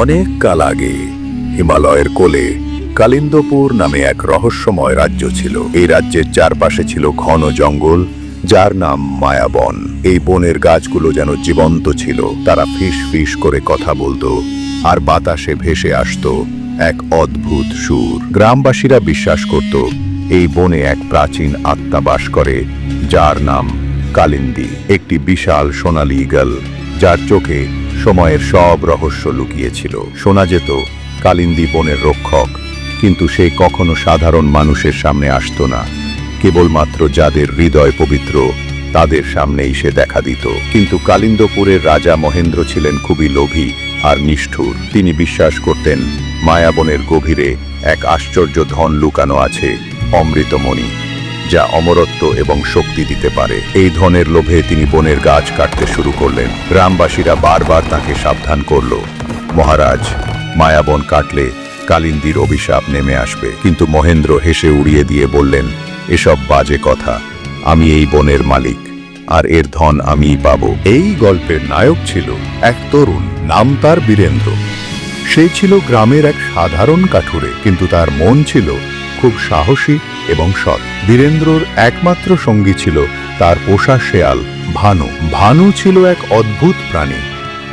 অনেক কাল আগে হিমালয়ের কোলে কালিন্দপুর নামে এক রহস্যময় রাজ্য ছিল। এই রাজ্যের চারপাশে ছিল ঘন জঙ্গল, যার নাম মায়াবন। এই বনের গাছগুলো যেন জীবন্ত ছিল। তারা ফিস ফিস করে কথা বলতো আর বাতাসে ভেসে আসতো এক অদ্ভুত সুর। গ্রামবাসীরা বিশ্বাস করত, এই বনে এক প্রাচীন আত্মা বাস করে, যার নাম কালিন্দী। একটি বিশাল সোনালী ঈগল। যার চোখে সময়ের সব রহস্য লুকিয়েছিল। শোনা যেত, কালিন্দী বনের রক্ষক, কিন্তু সে কখনো সাধারণ মানুষের সামনে আসত না। কেবলমাত্র যাদের হৃদয় পবিত্র, তাদের সামনেই সে দেখা দিত। কিন্তু কালিন্দপুরের রাজা মহেন্দ্র ছিলেন খুবই লোভী আর নিষ্ঠুর। তিনি বিশ্বাস করতেন, মায়াবনের গভীরে এক আশ্চর্য ধন লুকানো আছে অমৃতমণি। যা অমরত্ব এবং শক্তি দিতে পারে। এই ধনের লোভে তিনি বনের গাছ কাটতে শুরু করলেন। গ্রামবাসীরা বারবার তাকে সাবধান করল। মহারাজ, মায়াবন কাটলে কালিন্দির অভিশাপ নেমে আসবে। কিন্তু মহেন্দ্র হেসে উড়িয়ে দিয়ে বললেন, এসব বাজে কথা। আমি এই বনের মালিক। আর এর ধন আমি পাব। এই গল্পের নায়ক ছিল এক তরুণ, নাম তার বীরেন্দ্র। সে ছিল গ্রামের এক সাধারণ কাঠুরে, কিন্তু তার মন ছিল খুব সাহসী এবং সৎ। বীরেন্দ্রর একমাত্র সঙ্গী ছিল তার পোষা শেয়াল, ভানু। ভানু ছিল এক অদ্ভুত প্রাণী।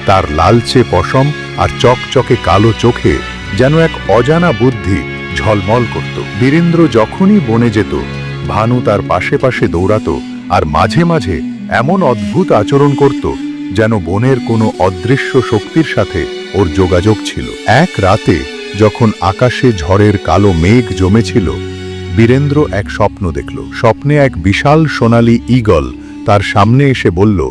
তার লালচে পশম আর চকচকে কালো চোখে যেন এক অজানা বুদ্ধি ঝলমল করত। বীরেন্দ্র যখনই বনে যেত, ভানু তার পাশে পাশে দৌড়াতো আর মাঝে মাঝে এমন অদ্ভুত আচরণ করত যেন বনের কোনো অদৃশ্য শক্তির সাথে ওর যোগাযোগ ছিল। এক রাতে যখন আকাশে ঝড়ের কালো মেঘ জমেছিল, বীরেন্দ্র এক স্বপ্ন দেখল। স্বপ্নে এক বিশাল সোনালী ঈগল তার সামনে এসে বলল,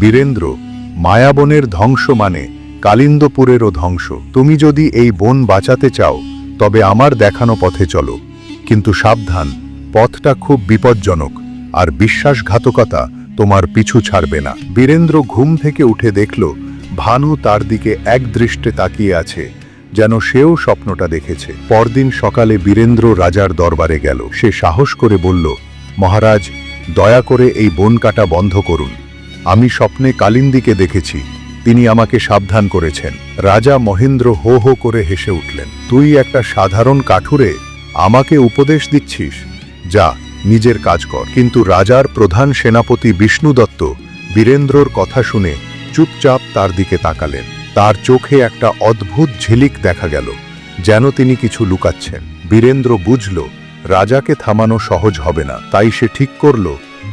বীরেন্দ্র, মায়াবনের ধ্বংস মানে কালিন্দপুরেরও ধ্বংস। তুমি যদি এই বন বাঁচাতে চাও, তবে আমার দেখানো পথে চলো। কিন্তু সাবধান, পথটা খুব বিপজ্জনক, আর বিশ্বাসঘাতকতা তোমার পিছু ছাড়বে না। বীরেন্দ্র ঘুম থেকে উঠে দেখল, ভানু তার দিকে এক দৃষ্টে তাকিয়ে আছে। যেন সেও স্বপ্নটা দেখেছে। পরদিন সকালে বীরেন্দ্র রাজার দরবারে গেল। সে সাহস করে বলল, মহারাজ, দয়া করে এই বন কাটা বন্ধ করুন। আমি স্বপ্নে কালিন্দিকে দেখেছি। তিনি আমাকে সাবধান করেছেন। রাজা মহেন্দ্র হো হো করে হেসে উঠলেন, তুই একটা সাধারণ কাঠুরে, আমাকে উপদেশ দিচ্ছিস? যা, নিজের কাজ কর। কিন্তু রাজার প্রধান সেনাপতি বিষ্ণু দত্ত বীরেন্দ্রর কথা শুনে চুপচাপ তার দিকে তাকালেন। তার চোখে একটা অদ্ভুত ঝিলিক দেখা গেল, যেন তিনি কিছু লুকাচ্ছেন। বীরেন্দ্র বুঝল, রাজাকে থামানো সহজ হবে না, তাই সে ঠিক করল,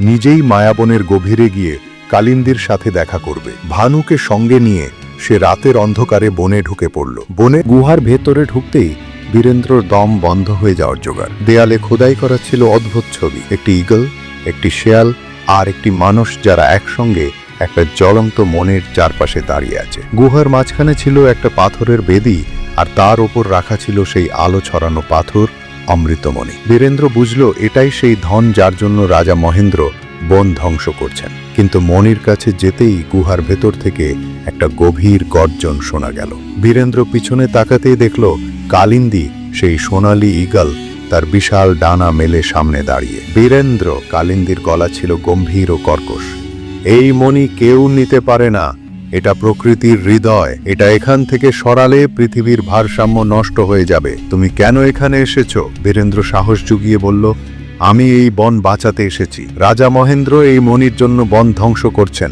নিজেই মায়াবনের গভীরে গিয়ে কালিন্দির সাথে দেখা করবে। ভানুকে সঙ্গে নিয়ে সে রাতের অন্ধকারে বনে ঢুকে পড়ল। বনে গুহার ভেতরে ঢুকতেই বীরেন্দ্রর দম বন্ধ হয়ে যাওয়ার জোগাড়। দেয়ালে খোদাই করা ছিল অদ্ভুত ছবি, একটি ঈগল, একটি শেয়াল, আর একটি মানুষ যারা একসঙ্গে একটা জ্বলন্ত মনের চারপাশে দাঁড়িয়ে আছে। গুহার মাঝখানে ছিল একটা পাথরের বেদি আর তার ওপর রাখা ছিল সেই আলো ছড়ানো পাথর অমৃতমণি। বীরেন্দ্র বুঝল, এটাই সেই ধন যার জন্য রাজা মহেন্দ্র বন ধ্বংস করছেন। কিন্তু মনির কাছে যেতেই গুহার ভেতর থেকে একটা গভীর গর্জন শোনা গেল। বীরেন্দ্র পিছনে তাকাতেই দেখল, কালিন্দি, সেই সোনালি ঈগল, তার বিশাল ডানা মেলে সামনে দাঁড়িয়ে। বীরেন্দ্র কালিন্দির গলা ছিল গম্ভীর ও কর্কশ। এই মণি কেউ নিতে পারে না। এটা প্রকৃতির হৃদয়। এটা এখান থেকে সরালে পৃথিবীর ভারসাম্য নষ্ট হয়ে যাবে। তুমি কেন এখানে এসেছ? বীরেন্দ্র সাহস জুগিয়ে বলল, আমি এই বন বাঁচাতে এসেছি। রাজা মহেন্দ্র এই মণির জন্য বন ধ্বংস করছেন।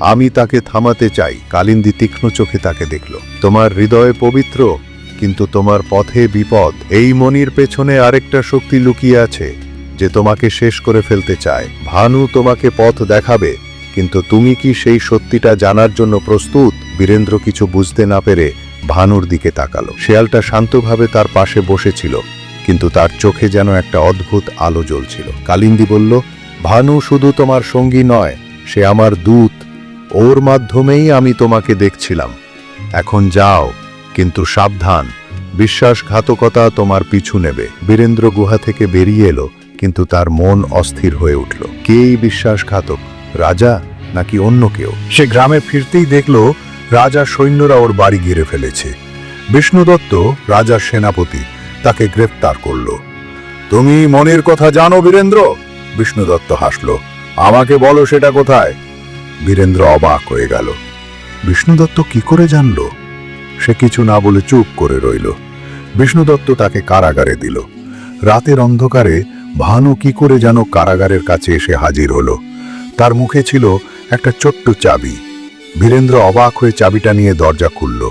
আমি তাকে থামাতে চাই। কালিন্দি তীক্ষ্ণ চোখে তাকে দেখল। তোমার হৃদয় পবিত্র, কিন্তু তোমার পথে বিপদ। এই মনির পেছনে আরেকটা শক্তি লুকিয়ে আছে, যে তোমাকে শেষ করে ফেলতে চায়। ভানু তোমাকে পথ দেখাবে। কিন্তু তুমি কি সেই সত্যিটা জানার জন্য প্রস্তুত? বীরেন্দ্র কিছু বুঝতে না পেরে ভানুর দিকে তাকালো। শেয়ালটা শান্তভাবে তার পাশে বসেছিল, কিন্তু তার চোখে যেন একটা অদ্ভুত আলো জ্বলছিল। কালিন্দি বলল, ভানু শুধু তোমার সঙ্গী নয়, সে আমার দূত। ওর মাধ্যমেই আমি তোমাকে দেখছিলাম। এখন যাও, কিন্তু সাবধান। বিশ্বাসঘাতকতা তোমার পিছু নেবে বীরেন্দ্র গুহা থেকে বেরিয়ে এলো, কিন্তু তার মন অস্থির হয়ে উঠল। কেই বিশ্বাসঘাতক? রাজা নাকি অন্য কেউ? সে গ্রামে ফিরতেই দেখল রাজার সৈন্যরা ওর বাড়ি ঘিরে ফেলেছে। বিষ্ণুদত্ত রাজার সেনাপতি, তাকে গ্রেফতার করল। তুমি মনের কথা জানো বীরেন্দ্র? বিষ্ণুদত্ত হাসল। আমাকে বলো সেটা কোথায়? বীরেন্দ্র অবাক হয়ে গেল। বিষ্ণুদত্ত কি করে জানল? সে কিছু না বলে চুপ করে রইল। বিষ্ণুদত্ত তাকে কারাগারে দিল। রাতের অন্ধকারে ভানু কি করে যেন কারাগারের কাছে এসে হাজির হলো। তার মুখে ছিল একটা ছোট্ট চাবি। বীরেন্দ্র অবাক হয়ে চাবিটা নিয়ে দরজা খুলল।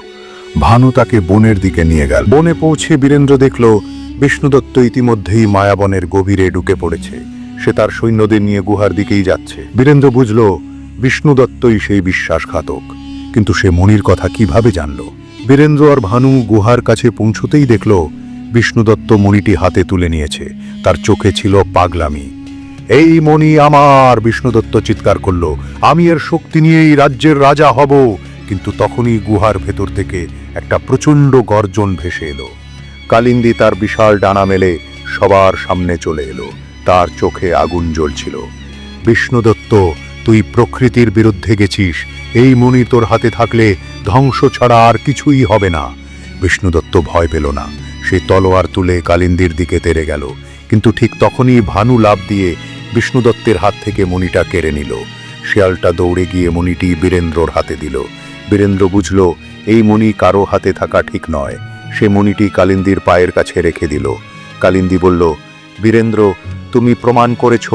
ভানু তাকে বনের দিকে নিয়ে গেল। বনে পৌঁছে বীরেন্দ্র দেখল বিষ্ণুদত্ত ইতিমধ্যেই মায়াবনের গভীরে ঢুকে পড়েছে। সে তার সৈন্যদের নিয়ে গুহার দিকেই যাচ্ছে। বীরেন্দ্র বুঝল বিষ্ণুদত্তই সেই বিশ্বাসঘাতক। কিন্তু সে মনির কথা কীভাবে জানল? বীরেন্দ্র আর ভানু গুহার কাছে পৌঁছতেই দেখল বিষ্ণুদত্ত মণিটি হাতে তুলে নিয়েছে। তার চোখে ছিল পাগলামি। এই মণি আমার বিষ্ণুদত্ত চিৎকার করল, আমি এর শক্তি নিয়েই রাজ্যের রাজা হব। কিন্তু তখনই গুহার ভেতর থেকে একটা প্রচণ্ড গর্জন ভেসে এলো। কালিন্দী তার বিশাল ডানা মেলে সবার সামনে চলে এলো। তার চোখে আগুন জ্বলছিল। বিষ্ণুদত্ত তুই প্রকৃতির বিরুদ্ধে গেছিস। এই মণি তোর হাতে থাকলে ধ্বংস ছাড়া আর কিছুই হবে না। বিষ্ণুদত্ত ভয় পেল না। সে তলোয়ার তুলে কালিন্দির দিকে তেরে গেল। কিন্তু ঠিক তখনই ভানু লাভ দিয়ে বিষ্ণুদত্তের হাত থেকে মণিটা কেড়ে নিল। শিয়ালটা দৌড়ে গিয়ে মণিটি বীরেন্দ্রর হাতে দিল। বীরেন্দ্র বুঝল, এই মণি কারও হাতে থাকা ঠিক নয়। সে মণিটি কালিন্দির পায়ের কাছে রেখে দিল। কালিন্দি বলল, বীরেন্দ্র, তুমি প্রমাণ করেছ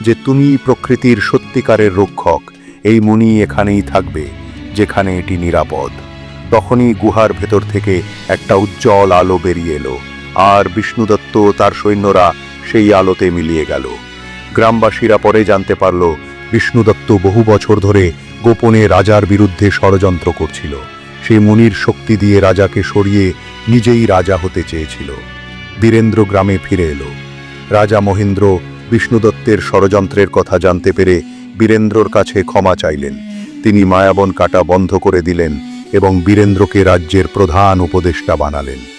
যে তুমি প্রকৃতির সত্যিকারের রক্ষক। এই মণি এখানেই থাকবে, যেখানে এটি নিরাপদ। তখনই গুহার ভেতর থেকে একটা উজ্জ্বল আলো বেরিয়ে এলো। আর বিষ্ণুদত্ত তার সৈন্যরা সেই আলোতে মিলিয়ে গেল। গ্রামবাসীরা পরে জানতে পারল, বিষ্ণুদত্ত বহু বছর ধরে গোপনে রাজার বিরুদ্ধে ষড়যন্ত্র করছিল। সেই মুনির শক্তি দিয়ে রাজাকে সরিয়ে নিজেই রাজা হতে চেয়েছিল। বীরেন্দ্র গ্রামে ফিরে এলো। রাজা মহেন্দ্র বিষ্ণুদত্তের ষড়যন্ত্রের কথা জানতে পেরে বীরেন্দ্রর কাছে ক্ষমা চাইলেন। তিনি মায়াবন কাটা বন্ধ করে দিলেন এবং বীরেন্দ্রকে রাজ্যের প্রধান উপদেষ্টা বানালেন।